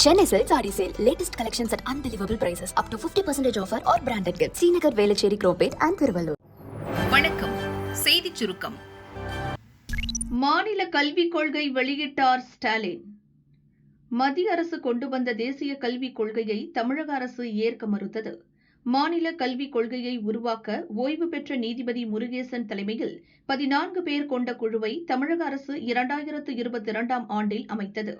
Chennai Silk Saree Sale. Latest collections at unbelievable prices. Up to 50% offer or branded gifts. Srinagar, Velachery, Cropate and Thiruvallur. வணக்கம் செய்தி சுருக்கம் மாநில கல்விக் கொள்கை வெளியிட்டார் ஸ்டாலின் மத்திய அரசு கொண்டு வந்த தேசிய கல்விக் கொள்கையை தமிழக அரசு ஏற்க மறுத்தது மாநில கல்விக் கொள்கையை உருவாக்க ஓய்வு பெற்ற நீதிபதி முருகேசன் தலைமையில் பதினான்கு பேர் கொண்ட குழுவை தமிழக அரசு இரண்டாயிரத்து இருபத்தி இரண்டாம் ஆண்டில் அமைத்தது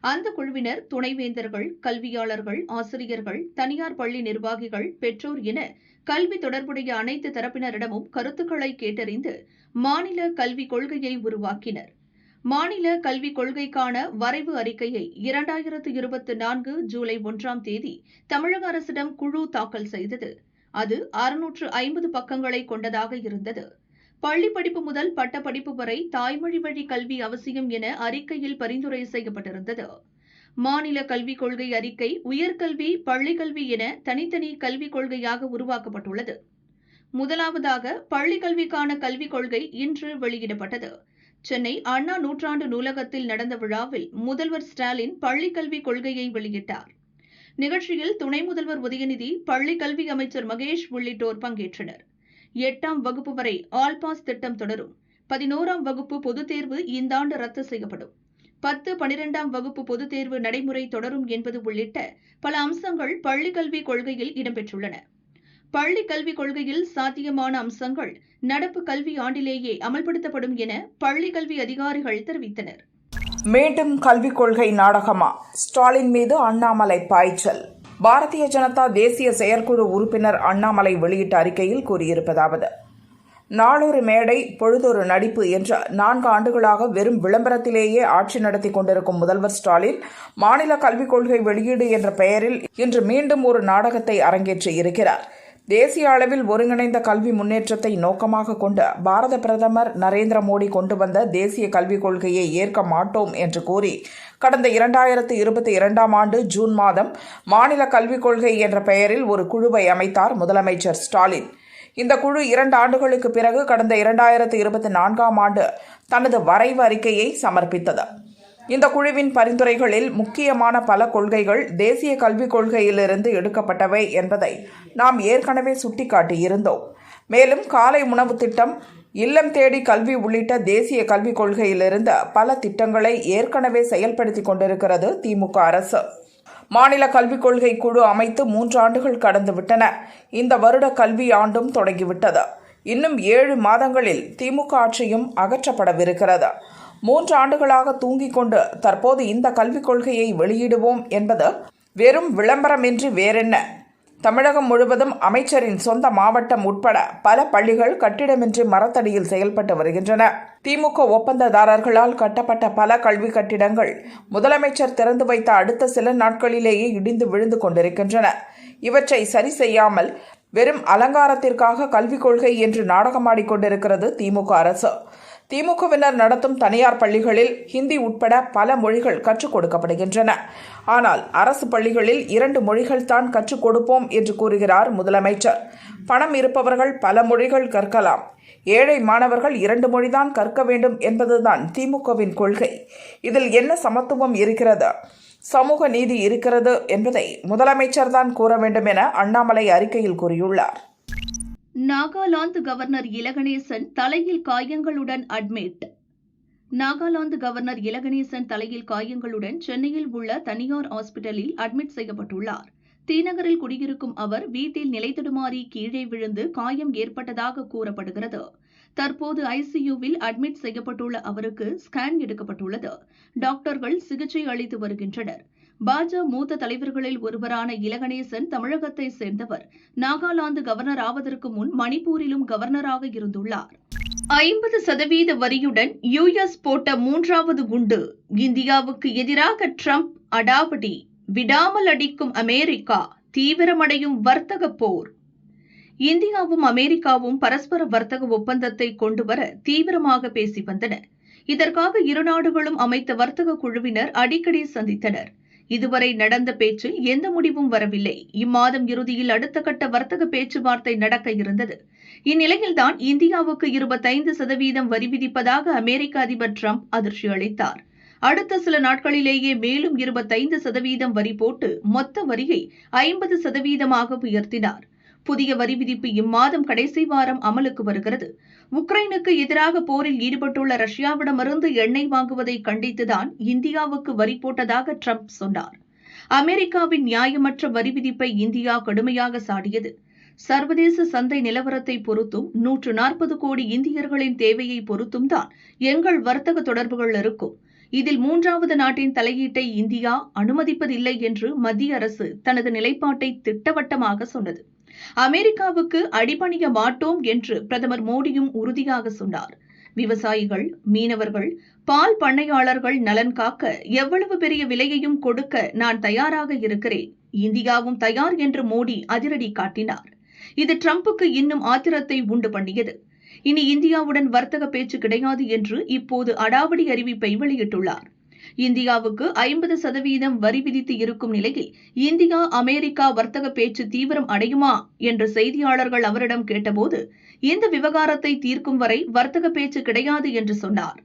அந்த குழுவினர் துணைவேந்தர்கள் கல்வியாளர்கள் ஆசிரியர்கள் தனியார் பள்ளி நிர்வாகிகள் பெற்றோர் என கல்வி தொடர்புடைய அனைத்து தரப்பினரிடமும் கருத்துக்களை கேட்டறிந்து மாநில கல்விக் கொள்கையை உருவாக்கினர். மாநில கல்விக் கொள்கைக்கான வரைவு அறிக்கையை இரண்டாயிரத்து இருபத்தி நான்கு ஜூலை ஒன்றாம் தேதி தமிழக அரசிடம் குழு தாக்கல் செய்தது. அது அறுநூற்று ஐம்பது பக்கங்களை கொண்டதாக இருந்தது. பள்ளி படிப்பு முதல் பட்டப்படிப்பு வரை தாய்மொழி வழி கல்வி அவசியம் என அறிக்கையில் பரிந்துரை செய்யப்பட்டிருந்தது. மாநில கல்விக் கொள்கை அறிக்கை உயர்கல்வி பள்ளிக்கல்வி என தனித்தனி கல்விக் கொள்கையாக உருவாக்கப்பட்டுள்ளது. முதலாவதாக பள்ளிக்கல்விக்கான கல்விக் கொள்கை இன்று வெளியிடப்பட்டது. சென்னை அண்ணா நூற்றாண்டு நூலகத்தில் நடந்த விழாவில் முதல்வர் ஸ்டாலின் பள்ளிக்கல்விக் கொள்கையை வெளியிட்டார். நிகழ்ச்சியில் துணை முதல்வர் உதயநிதி பள்ளி கல்வி அமைச்சர் மகேஷ் உள்ளிட்டோர் பங்கேற்றனர். எட்டாம் வகுப்பு வரை ஆல் பாஸ் திட்டம் தொடரும். பதினோராம் வகுப்பு பொதுத் தேர்வு இந்த ஆண்டு ரத்து செய்யப்படும். பத்து பனிரெண்டாம் வகுப்பு பொதுத் தேர்வு நடைமுறை தொடரும் என்பது உள்ளிட்ட பல அம்சங்கள் பள்ளி கல்விக் கொள்கையில் இடம்பெற்றுள்ளன. பள்ளிக் கல்விக் கொள்கையில் சாத்தியமான அம்சங்கள் நடப்பு கல்வி ஆண்டிலேயே அமல்படுத்தப்படும் என பள்ளி கல்வி அதிகாரிகள் தெரிவித்தனர். மீண்டும் கல்விக் கொள்கை நாடகமா? ஸ்டாலின் மீது அண்ணாமலை பாய்ச்சல். பாரதிய ஜனதா தேசிய செயற்குழு உறுப்பினர் அண்ணாமலை வெளியிட்ட அறிக்கையில் கூறியிருப்பதாவது நாளொரு மேடை பொழுதொரு நடிப்பு என்ற நான்கு ஆண்டுகளாக வெறும் விளம்பரத்திலேயே ஆட்சி நடத்தி கொண்டிருக்கும் முதல்வர் ஸ்டாலின் மாநில கல்விக் கொள்கை வெளியீடு என்ற பெயரில் இன்று மீண்டும் ஒரு நாடகத்தை அரங்கேற்றி இருக்கிறார். தேசிய அளவில் ஒருங்கிணைந்த கல்வி முன்னேற்றத்தை நோக்கமாக கொண்டு பாரத பிரதமர் நரேந்திர மோடி கொண்டு வந்த தேசிய கல்விக் கொள்கையை ஏற்க மாட்டோம் என்று கூறி கடந்த இரண்டாயிரத்து இருபத்தி இரண்டாம் ஆண்டு ஜூன் மாதம் மாநில கல்விக் கொள்கை என்ற பெயரில் ஒரு குழுவை அமைத்தார் முதலமைச்சர் ஸ்டாலின். இந்த குழு இரண்டு ஆண்டுகளுக்கு பிறகு கடந்த இரண்டாயிரத்து இருபத்தி நான்காம் ஆண்டு தனது வரைவு அறிக்கையை சமர்ப்பித்தது. இந்த குழுவின் பரிந்துரைகளில் முக்கியமான பல கொள்கைகள் தேசிய கல்விக் கொள்கையிலிருந்து எடுக்கப்பட்டவை என்பதை நாம் ஏற்கனவே சுட்டிக்காட்டியிருந்தோம். மேலும் காலை உணவு திட்டம் இல்லம் தேடி கல்வி உள்ளிட்ட தேசிய கல்விக் கொள்கையிலிருந்து பல திட்டங்களை ஏற்கனவே செயல்படுத்தி கொண்டிருக்கிறது திமுக அரசு. மாநில கல்விக் கொள்கை குழு அமைத்து மூன்று ஆண்டுகள் கடந்துவிட்டன இந்த வருட கல்வி ஆண்டும் தொடங்கிவிட்டது. இன்னும் ஏழு மாதங்களில் திமுக ஆட்சியும் அகற்றப்படவிருக்கிறது. மூன்று ஆண்டுகளாக தூங்கிக் கொண்டு தற்போது இந்த கல்விக் கொள்கையை வெளியிடுவோம் என்பது வெறும் விளம்பரமின்றி வேறென்ன. தமிழகம் முழுவதும் அமைச்சரின் சொந்த மாவட்டம் உட்பட பல பள்ளிகள் கட்டிடமின்றி மரத்தடியில் செயல்பட்டு வருகின்றன. திமுக ஒப்பந்ததாரர்களால் கட்டப்பட்ட பல கல்வி கட்டிடங்கள் முதலமைச்சர் திறந்து வைத்த அடுத்த சில நாட்களிலேயே இடிந்து விழுந்து கொண்டிருக்கின்றன. இவற்றை சரி செய்யாமல் வெறும் அலங்காரத்திற்காக கல்விக் கொள்கை என்று நாடகமாடிக்கொண்டிருக்கிறது திமுக அரசு. திமுகவினர் நடத்தும் தனியார் பள்ளிகளில் ஹிந்தி உட்பட பல மொழிகள் கற்றுக் கொடுக்கப்படுகின்றன. ஆனால் அரசு பள்ளிகளில் இரண்டு மொழிகள் தான் கற்றுக் கொடுப்போம் என்று கூறுகிறார் முதலமைச்சர். பணம் இருப்பவர்கள் பல மொழிகள் கற்கலாம். ஏழை மாணவர்கள் இரண்டு மொழிதான் கற்க வேண்டும் என்பதுதான் திமுகவின் கொள்கை. இதில் என்ன சமத்துவம் இருக்கிறது? சமூக நீதி இருக்கிறது என்பதை முதலமைச்சர் தான் கூற வேண்டும் என அண்ணாமலை அறிக்கையில் கூறியுள்ளார். நாகாலாந்து கவர்னர் இலகணேசன் தலையில் காயங்களுடன் அட்மிட். நாகாலாந்து கவர்னர் இலகணேசன் தலையில் காயங்களுடன் சென்னையில் உள்ள தனியார் ஹாஸ்பிட்டலில் அட்மிட் செய்யப்பட்டுள்ளார். தீநகரில் குடியிருக்கும் அவர் வீட்டில் நிலைத்தடுமாறி கீழே விழுந்து காயம் ஏற்பட்டதாக கூறப்படுகிறது. தற்போது ஐசியூவில் அட்மிட் செய்யப்பட்டுள்ள அவருக்கு ஸ்கேன் எடுக்கப்பட்டுள்ளது. டாக்டர்கள் சிகிச்சை அளித்து வருகின்றனர். பாஜ மூத்த தலைவர்களில் ஒருவரான இலகணேசன் தமிழகத்தை சேர்ந்தவர். நாகாலாந்து கவர்னர் ஆவதற்கு முன் மணிப்பூரிலும் கவர்னராக இருந்துள்ளார். ஐம்பது சதவீத வரியுடன் யுஎஸ் போட்ட மூன்றாவது குண்டு இந்தியாவுக்கு எதிராக ட்ரம்ப் அடாபடி விடாமல் அடிக்கும் அமெரிக்கா தீவிரமடையும் வர்த்தக போர். இந்தியாவும் அமெரிக்காவும் பரஸ்பர வர்த்தக ஒப்பந்தத்தை கொண்டுவர தீவிரமாக பேசி வந்தன. இதற்காக இரு நாடுகளும் அமைத்த வர்த்தக குழுவினர் அடிக்கடி சந்தித்தனர். இதுவரை நடந்த பேச்சில் எந்த முடிவும் வரவில்லை. இம்மாதம் இறுதியில் அடுத்த கட்ட வர்த்தக பேச்சுவார்த்தை நடக்க இருந்தது. இந்நிலையில்தான் இந்தியாவுக்கு இருபத்தைந்து சதவீதம் வரி விதிப்பதாக அமெரிக்க அதிபர் டிரம்ப் அதிர்ச்சி அளித்தார். அடுத்த சில நாட்களிலேயே மேலும் இருபத்தைந்து சதவீதம் வரி போட்டு மொத்த வரியை ஐம்பது சதவீதமாக உயர்த்தினார். புதிய வரி விதிப்பு இம்மாதம் கடைசி வாரம் அமலுக்கு வருகிறது. உக்ரைனுக்கு எதிராக போரில் ஈடுபட்டுள்ள ரஷ்யாவிடமிருந்து எண்ணெய் வாங்குவதை கண்டித்துதான் இந்தியாவுக்கு வரி போட்டதாக ட்ரம்ப் சொன்னார். அமெரிக்காவின் நியாயமற்ற வரி விதிப்பை இந்தியா கடுமையாக சாடியது. சர்வதேச சந்தை நிலவரத்தை பொறுத்தும் நூற்று நாற்பது கோடி இந்தியர்களின் தேவையை பொறுத்தும் தான் எங்கள் வர்த்தக தொடர்புகள் இருக்கும். இதில் மூன்றாவது நாட்டின் தலையீட்டை இந்தியா அனுமதிப்பதில்லை என்று மத்திய அரசு தனது நிலைப்பாட்டை திட்டவட்டமாக சொன்னது. அமெரிக்காவுக்கு அடிபணிய மாட்டோம் என்று பிரதமர் மோடியும் உறுதியாக சொன்னார். விவசாயிகள் மீனவர்கள் பால் பண்ணையாளர்கள் நலன் காக்க எவ்வளவு பெரிய விலையையும் கொடுக்க நான் தயாராக இருக்கிறேன். இந்தியாவும் தயார் என்று மோடி அதிரடி காட்டினார். இது டிரம்புக்கு இன்னும் ஆத்திரத்தை உண்டு பண்ணியது. இனி இந்தியாவுடன் வர்த்தக பேச்சு கிடையாது என்று இப்போது அடாவடி அறிவிப்பை வெளியிட்டுள்ளார். இந்தியாவுக்கு ஐம்பது சதவீதம் வரி விதித்து இருக்கும் நிலையில் இந்தியா அமெரிக்கா வர்த்தக பேச்சு தீவிரம் அடையுமா என்று செய்தியாளர்கள் அவரிடம் கேட்டபோது இந்த விவகாரத்தை தீர்க்கும் வரை வர்த்தக பேச்சு கிடையாது என்று சொன்னார்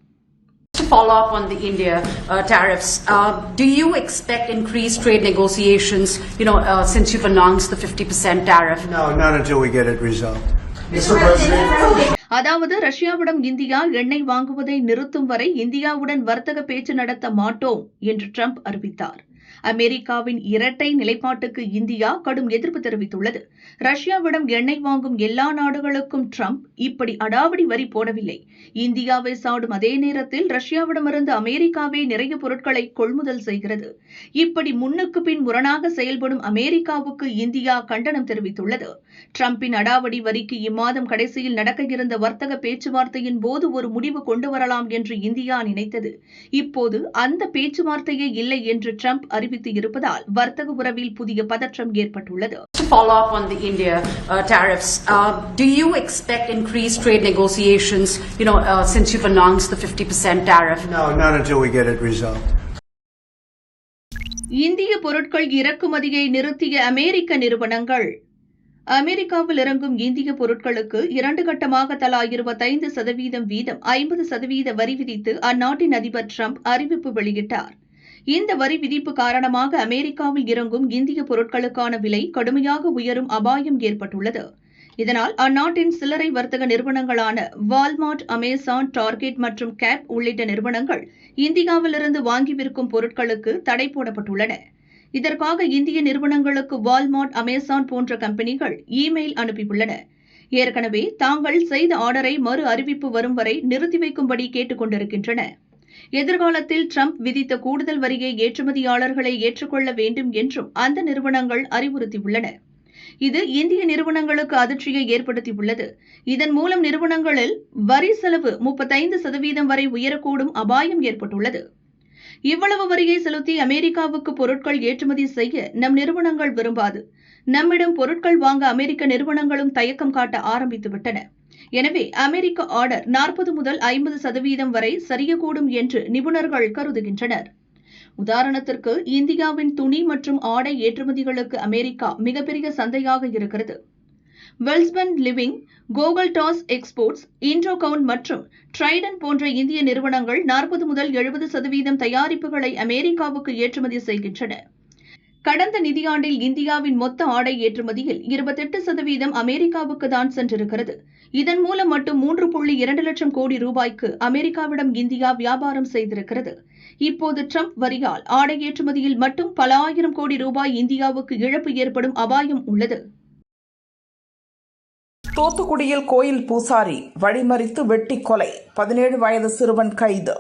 follow up on the India uh, tariffs, uh, do you expect increased trade negotiations, you know, uh, since you've announced the 50% tariff? No, not until we get it resolved. Mr. President. அதாவது ரஷ்யாவிடம் India எண்ணெய் வாங்குவதை நிறுத்தும் வரை இந்தியாவுடன் வர்த்தக பேச்சு நடத்த மாட்டோம் என்று ட்ரம்ப் அறிவித்தார். அமெரிக்காவின் இரட்டை நிலைப்பாட்டுக்கு இந்தியா கடும் எதிர்ப்பு தெரிவித்துள்ளது. ரஷ்யாவிடம் எண்ணெய் வாங்கும் எல்லா நாடுகளுக்கும் ட்ரம்ப் இப்படி அடாவடி வரி போடவில்லை. இந்தியாவை சாடும் அதே நேரத்தில் ரஷ்யாவிடமிருந்து அமெரிக்காவே நிறைய பொருட்களை கொள்முதல் செய்கிறது. இப்படி முன்னுக்கு பின் முரணாக செயல்படும் அமெரிக்காவுக்கு இந்தியா கண்டனம் தெரிவித்துள்ளது. ட்ரம்பின் அடாவடி வரிக்கு இம்மாதம் கடைசியில் நடக்க இருந்த வர்த்தக பேச்சுவார்த்தையின் போது ஒரு முடிவு கொண்டு வரலாம் என்று இந்தியா நினைத்தது. இப்போது அந்த பேச்சுவார்த்தையே இல்லை என்று ட்ரம்ப் அறிவித்து இருப்பதால் வர்த்தக உறவில் புதிய பதற்றம் ஏற்பட்டுள்ளது. The India uh, tariffs, uh, do you expect increased trade negotiations, you know, uh, since you've announced the 50% tariff? No, not until we get it resolved. இந்திய பொருட்கள் இறக்குமதியை நிறுத்திய அமெரிக்க நிறுவனங்கள் அமெரிக்காவில் இறங்கும் இந்திய பொருட்களுக்கு இரண்டு கட்டமாக தலா இருபத்தைந்து சதவீதம் வீதம் ஐம்பது சதவீத வரி விதித்து அந்நாட்டின் அதிபர் ட்ரம்ப் அறிவிப்பு வெளியிட்டார் இந்த வரி விதிப்பு காரணமாக அமெரிக்காவில் இறங்கும் இந்திய பொருட்களுக்கான விலை கடுமையாக உயரும் அபாயம் ஏற்பட்டுள்ளது. இதனால் அந்நாட்டின் சில்லறை வர்த்தக நிறுவனங்களான வால்மார்ட் அமேசான் டார்கெட் மற்றும் கேப் உள்ளிட்ட நிறுவனங்கள் இந்தியாவிலிருந்து வாங்கி விற்கும் பொருட்களுக்கு தடை போடப்பட்டுள்ளன. இதற்காக இந்திய நிறுவனங்களுக்கு வால்மார்ட் அமேசான் போன்ற கம்பெனிகள் இமெயில் அனுப்பியுள்ளன. ஏற்கனவே தாங்கள் செய்த ஆர்டரை மறு அறிவிப்பு வரும் வரை நிறுத்தி வைக்கும்படி கேட்டுக் கொண்டிருக்கின்றன எதிர்காலத்தில் ட்ரம்ப் விதித்த கூடுதல் வரியை ஏற்றுமதியாளர்களை ஏற்றுக்கொள்ள வேண்டும் என்றும் அந்த நிறுவனங்கள் அறிவுறுத்தியுள்ளன. இது இந்திய நிறுவனங்களுக்கு அதிர்ச்சியை ஏற்படுத்தியுள்ளது. இதன் மூலம் நிறுவனங்களில் வரி செலவு முப்பத்தைந்து சதவீதம் வரை உயரக்கூடும் அபாயம் ஏற்பட்டுள்ளது. இவ்வளவு வரியை செலுத்தி அமெரிக்காவுக்கு பொருட்கள் ஏற்றுமதி செய்ய நம் நிறுவனங்கள் விரும்பாது. நம்மிடம் பொருட்கள் வாங்க அமெரிக்க நிறுவனங்களும் தயக்கம் காட்ட ஆரம்பித்துவிட்டன. எனவே அமெரிக்க ஆர்டர் நாற்பது முதல் ஐம்பது சதவீதம் வரை சரியக்கூடும் என்று நிபுணர்கள் கருதுகின்றனர். உதாரணத்திற்கு இந்தியாவின் துணி மற்றும் ஆடை ஏற்றுமதிகளுக்கு அமெரிக்கா மிகப்பெரிய சந்தையாக இருக்கிறது. வெல்ஸ்பன் லிவிங் கோகல் டாஸ் எக்ஸ்போர்ட்ஸ் இன்ட்ரோகவுன் மற்றும் ட்ரைடன் போன்ற இந்திய நிறுவனங்கள் நாற்பது முதல் எழுபது சதவீதம் தயாரிப்புகளை அமெரிக்காவுக்கு ஏற்றுமதி செய்கின்றன. கடந்த நிதியாண்டில் இந்தியாவின் மொத்த ஆடை ஏற்றுமதியில் இருபத்தெட்டு சதவீதம் அமெரிக்காவுக்கு தான் சென்றிருக்கிறது. இதன் மூலம் மட்டும் மூன்று புள்ளி இரண்டு லட்சம் கோடி ரூபாய்க்கு அமெரிக்காவிடம் இந்தியா வியாபாரம் செய்திருக்கிறது. இப்போது ட்ரம்ப் வரியால் ஆடை ஏற்றுமதியில் மட்டும் பல ஆயிரம் கோடி ரூபாய் இந்தியாவுக்கு இழப்பு ஏற்படும் அபாயம் உள்ளது. தூத்துக்குடியில் கோயில் பூசாரி வழிமறித்து வெட்டி கொலை. பதினேழு வயது சிறுவன் கைது.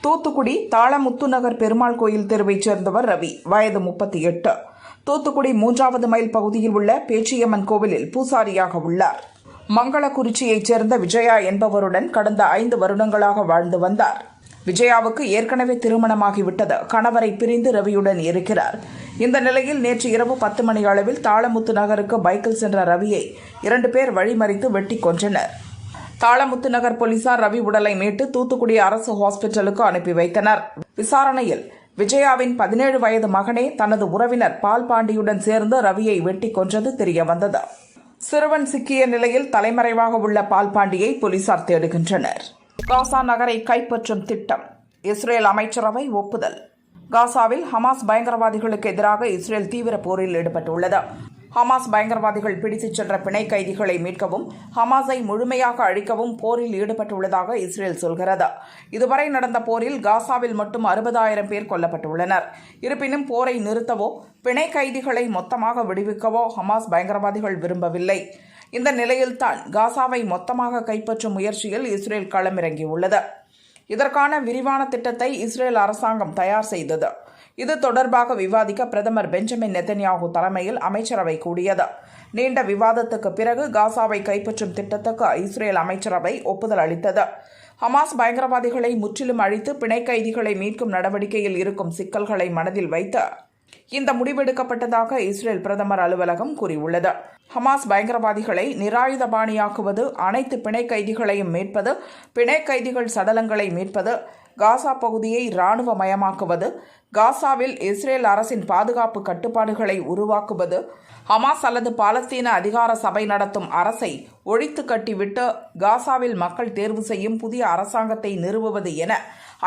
தூத்துக்குடி தாளமுத்து நகர் பெருமாள் கோயில் தெருவைச் சேர்ந்தவர் ரவி. வயது முப்பத்தி எட்டு தூத்துக்குடி மூன்றாவது மைல் பகுதியில் உள்ள பேச்சியம்மன் கோவிலில் பூசாரியாக உள்ளார். மங்களக்குறிச்சியைச் சேர்ந்த விஜயா என்பவருடன் கடந்த ஐந்து வருடங்களாக வாழ்ந்து வந்தார். விஜயாவுக்கு ஏற்கனவே திருமணமாகிவிட்டது. கணவரை பிரிந்து ரவியுடன் இருக்கிறார். இந்த நிலையில் நேற்று இரவு பத்து மணி அளவில் தாளமுத்து நகருக்கு பைக்கில் சென்ற ரவியை இரண்டு பேர் வழிமறித்து வெட்டி கொன்றனர். தாளமுத்து நகர் போலீசார் ரவி உடலை மீட்டு தூத்துக்குடி அரசு ஹாஸ்பிட்டலுக்கு அனுப்பி வைத்தனர். விசாரணையில் விஜயாவின் பதினேழு வயது மகனே தனது உறவினர் பால் பாண்டியுடன் சேர்ந்து ரவியை வெட்டி கொன்றது தெரியவந்தது. சிறுவன் சிக்கிய நிலையில் தலைமறைவாக உள்ள பால் பாண்டியை போலீசார் தேடுகின்றனர். காசா நகரை கைப்பற்றும் திட்டம். இஸ்ரேல் அமைச்சரவை ஒப்புதல். காசாவில் ஹமாஸ் பயங்கரவாதிகளுக்கு எதிராக இஸ்ரேல் தீவிர போரில் ஈடுபட்டுள்ளது. ஹமாஸ் பயங்கரவாதிகள் பிடித்துச் சென்ற பிணை கைதிகளை மீட்கவும் ஹமாஸை முழுமையாக அழிக்கவும் போரில் ஈடுபட்டுள்ளதாக இஸ்ரேல் சொல்கிறது. இதுவரை நடந்த போரில் காசாவில் மட்டும் அறுபதாயிரம் பேர் கொல்லப்பட்டுள்ளனர். இருப்பினும் போரை நிறுத்தவோ பிணை கைதிகளை மொத்தமாக விடுவிக்கவோ ஹமாஸ் பயங்கரவாதிகள் விரும்பவில்லை. இந்த நிலையில்தான் காசாவை மொத்தமாக கைப்பற்றும் முயற்சியில் இஸ்ரேல் களமிறங்கியுள்ளது. இதற்கான விரிவான திட்டத்தை இஸ்ரேல் அரசாங்கம் தயார் செய்தது. இது தொடர்பாக விவாதிக்க பிரதமர் பெஞ்சமின் நெத்தன்யாகு தலைமையில் அமைச்சரவை கூடியது. நீண்ட விவாதத்துக்கு பிறகு காசாவை கைப்பற்றும் திட்டத்துக்கு இஸ்ரேல் அமைச்சரவை ஒப்புதல் அளித்தது. ஹமாஸ் பயங்கரவாதிகளை முற்றிலும் அழித்து பிணை கைதிகளை மீட்கும் நடவடிக்கையில் இருக்கும் சிக்கல்களை மனதில் வைத்து இந்த முடிவெடுக்கப்பட்டதாக இஸ்ரேல் பிரதமர் அலுவலகம் கூறியுள்ளது. ஹமாஸ் பயங்கரவாதிகளை நிராயுதபாணியாக்குவது அனைத்து பிணை கைதிகளையும் மீட்பது பிணை கைதிகள் சடலங்களை மீட்பது காசா பகுதியை இராணுவமயமாக்குவது காசாவில் இஸ்ரேல் அரசின் பாதுகாப்பு கட்டுப்பாடுகளை உருவாக்குவது ஹமாஸ் அல்லது பாலஸ்தீன அதிகார சபை நடத்தும் அரசை ஒழித்து கட்டிவிட்டு காசாவில் மக்கள் தேர்வு செய்யும் புதிய அரசாங்கத்தை நிறுவுவது என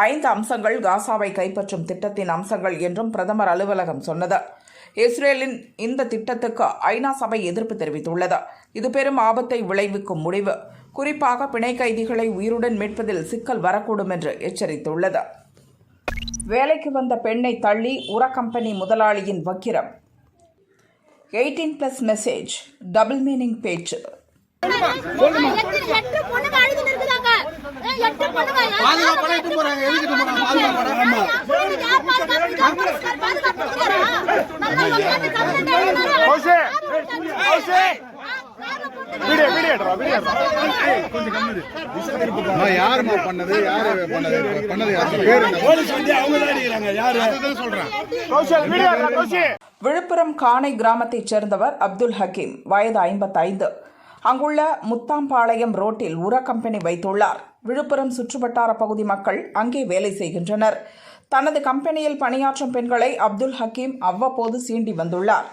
ஐந்து அம்சங்கள் காசாவை கைப்பற்றும் திட்டத்தின் அம்சங்கள் என்றும் பிரதமர் அலுவலகம் சொன்னது. இஸ்ரேலின் இந்த திட்டத்துக்கு ஐநா சபை எதிர்ப்பு தெரிவித்துள்ளது. இது பெரும் ஆபத்தை விளைவிக்கும் முடிவு. குறிப்பாக பிணை கைதிகளை உயிருடன் மீட்பதில் சிக்கல் வரக்கூடும் என்று எச்சரித்துள்ளது. வேலைக்கு வந்த பெண்ணை தள்ளி உர கம்பெனி முதலாளியின் வக்கிரம். Eighteen plus message double meaning பேச்சு. பாதுகாப்பு வீடியோ எடுறா வீடியோ நான் யாரும்மா பண்ணது யாரு பண்ணது பண்ணது யாரு பேர் என்ன? போலீஸ் வந்து அவங்க தான் அடிக்கிறாங்க. யாரு? அதுதான் சொல்றேன். கௌஷல் வீடியோ எடுறா கௌஷி விழுப்புரம் காணை கிராமத்தைச் சேர்ந்தவர் அப்துல் ஹக்கீம் வயது ஐம்பத்தைந்து. அங்குள்ள முத்தாம்பாளையம் ரோட்டில் உர கம்பெனி வைத்துள்ளார். விழுப்புரம் சுற்றுவட்டார பகுதி மக்கள் அங்கே வேலை செய்கின்றனர். தனது கம்பெனியில் பணியாற்றும் பெண்களை அப்துல் ஹக்கீம் அவ்வப்போது சீண்டி வந்துள்ளார்.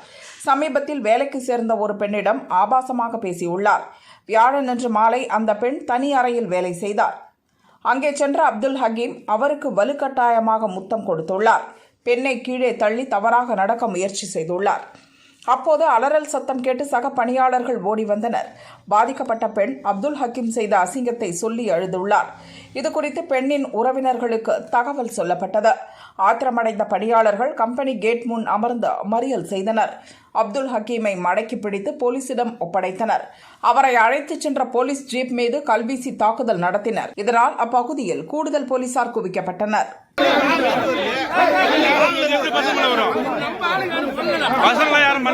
சமீபத்தில் வேலைக்கு சேர்ந்த ஒரு பெண்ணிடம் ஆபாசமாக பேசியுள்ளார். வியாழனன்று மாலை அந்த பெண் தனி அறையில் வேலை செய்தார். அங்கே சென்ற அப்துல் ஹக்கீம் அவருக்கு வலுக்கட்டாயமாக முத்தம் கொடுத்துள்ளார். பெண்ணை கீழே தள்ளி தவறாக நடக்க முயற்சி செய்துள்ளார். அப்போது அலறல் சத்தம் கேட்டு சக பணியாளர்கள் ஓடி வந்தனர். பாதிக்கப்பட்ட பெண் அப்துல் ஹக்கீம் செய்த அசிங்கத்தை சொல்லி அழுதுள்ளார். இது குறித்து பெண்ணின் உறவினர்களுக்கு தகவல் சொல்லப்பட்டது. ஆத்திரமடைந்த பணியாளர்கள் கம்பெனி கேட் முன் அமர்ந்து மறியல் செய்தனர். அப்துல் ஹக்கீமை மடக்கி பிடித்து போலீசிடம் ஒப்படைத்தனர். அவரை அழைத்துச் சென்ற போலீஸ் ஜீப் மீது கல்வீசி தாக்குதல் நடத்தினர். இதனால் அப்பகுதியில் கூடுதல் போலீசார் குவிக்கப்பட்டனர். பசங்க யாரும்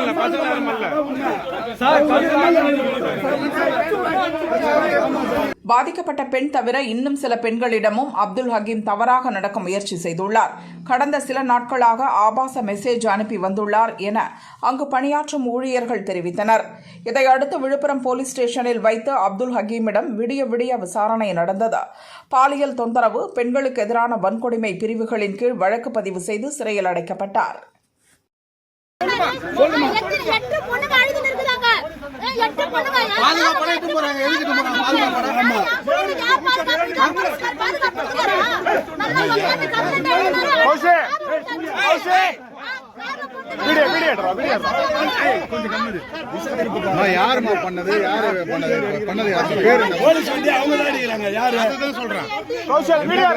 பாதிக்கப்பட்ட பெண் தவிர இன்னும் சில பெண்களிடமும் அப்துல் ஹக்கீம் தவறாக நடக்க முயற்சி செய்துள்ளார். கடந்த சில நாட்களாக ஆபாச மெசேஜ் அனுப்பி வந்துள்ளார் என அங்கு பணியாற்றும் ஊழியர்கள் தெரிவித்தனர். இதையடுத்து விழுப்புரம் போலீஸ் ஸ்டேஷனில் வைத்து அப்துல் ஹக்கீமிடம் விடிய விடிய விசாரணை நடந்தது. பாலியல் தொந்தரவு பெண்களுக்கு எதிரான வன்கொடுமை பிரிவுகளின் கீழ் வழக்கு பதிவு செய்து சிறையில் அடைக்கப்பட்டார் எட்டு எட்டு பொண்ணுங்க அழுதுன்னு இருக்குதாங்க. பாதுகாப்பெல்லாம் இட்டு போறாங்க எதுக்கு இட்டு போறாங்க? ஆமா. பாதுகாப்பு பாதுகாப்பு வீடியோ வீடியோ எடுறா வீடியோ நான் பண்ணது யாரு பண்ணது பண்ணது யாரு பேர் போலீஸ் வந்து அவங்க தான் அடிக்கிறாங்க யாரு அதுதான் சொல்றேன் கௌஷல் வீடியோ